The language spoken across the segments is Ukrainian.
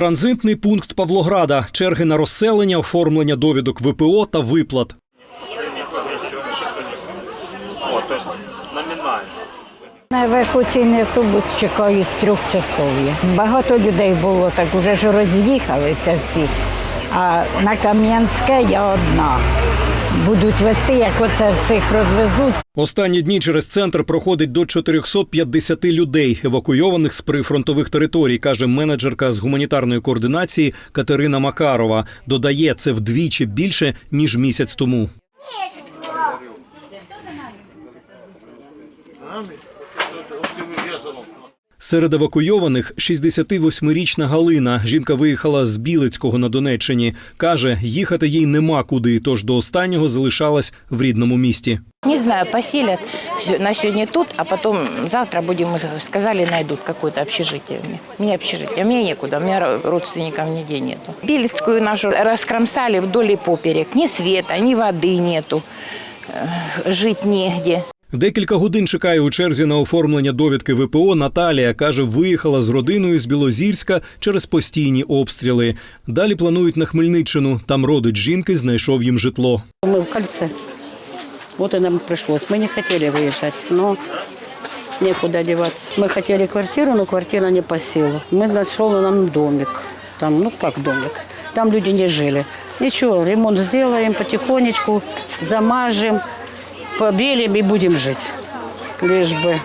Транзитний пункт Павлограда, черги на розселення, оформлення довідок ВПО та виплат. На евакуаційний автобус чекаю з трьох часов. Багато людей було, так вже ж роз'їхалися всі. А на Кам'янське я одна. Будуть вести, як оце всіх розвезуть. Останні дні через центр проходить до 450 людей, евакуйованих з прифронтових територій, каже менеджерка з гуманітарної координації Катерина Макарова. Додає, це вдвічі більше ніж місяць тому. Серед евакуйованих 68-річна Галина. Жінка виїхала з Білицького на Донеччині. Каже, їхати їй нема куди, тож до останнього залишалась в рідному місті. Не знаю, поселят на сегодня тут, а потом завтра будем, сказали, найдут какое-то общежитие. мне. Мне общежитие, мне некуда, у меня ро- родственников нигде нету. Билецкую нашу раскромсали вдоль и поперек. Ни света, ни воды нету, Э, жить негде. Декілька годин чекає у черзі на оформлення довідки ВПО. Наталія каже, виїхала з родиною з Білозірська через постійні обстріли. Далі планують на Хмельниччину. Там родич жінки знайшов їм житло. Мы в кольце. Вот и нам пришлось. Мы не хотели выезжать, но некуда деваться. Мы хотели квартиру, но квартира не по силу. Мы нашел нам домик. Там, ну как домик? Там люди не жили. Ничего, ремонт сделаем потихонечку, замажем, побелим и будем жить. Лишь бы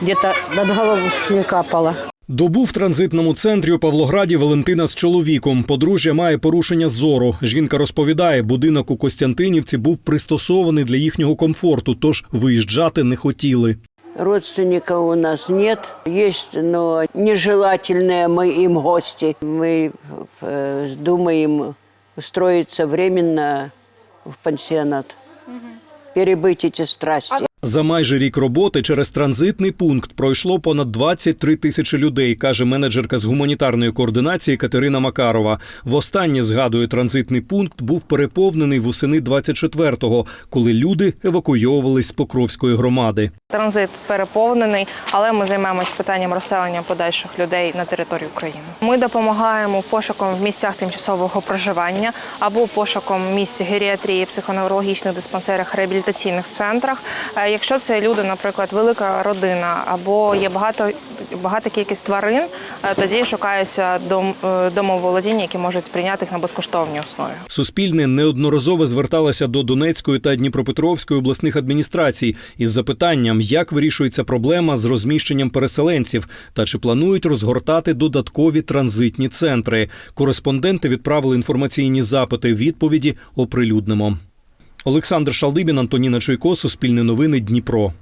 где-то над головой не капало. Добу в транзитному центрі у Павлограді Валентина з чоловіком. Подружжя має порушення зору. Жінка розповідає, будинок у Костянтинівці був пристосований для їхнього комфорту, тож виїжджати не хотіли. Родственников у нас нет. Есть, но нежелательные мы им гости. Мы э, думаем устроиться временно в пансионат. Перебыть эти страсти. За майже рік роботи через транзитний пункт пройшло понад 23 тисячі людей, каже менеджерка з гуманітарної координації Катерина Макарова. Востаннє згадує, транзитний пункт був переповнений восени 24-го, коли люди евакуйовувались з Покровської громади. Транзит переповнений, але ми займаємось питанням розселення подальших людей на територію України. Ми допомагаємо пошуком в місцях тимчасового проживання або пошуком місць геріатрії, психоневрологічних диспансерах, реабілітаційних центрах. Якщо це люди, наприклад, велика родина або є багато багата кількість тварин, е, тоді шукаються дом, е, домоволодіння, які можуть прийняти їх на безкоштовній основі. Суспільне неодноразово зверталося до Донецької та Дніпропетровської обласних адміністрацій із запитанням, як вирішується проблема з розміщенням переселенців та чи планують розгортати додаткові транзитні центри. Кореспонденти відправили інформаційні запити. Відповіді оприлюднимо. Олександр Шалдибін, Антоніна Чуйко, Суспільне новини, Дніпро.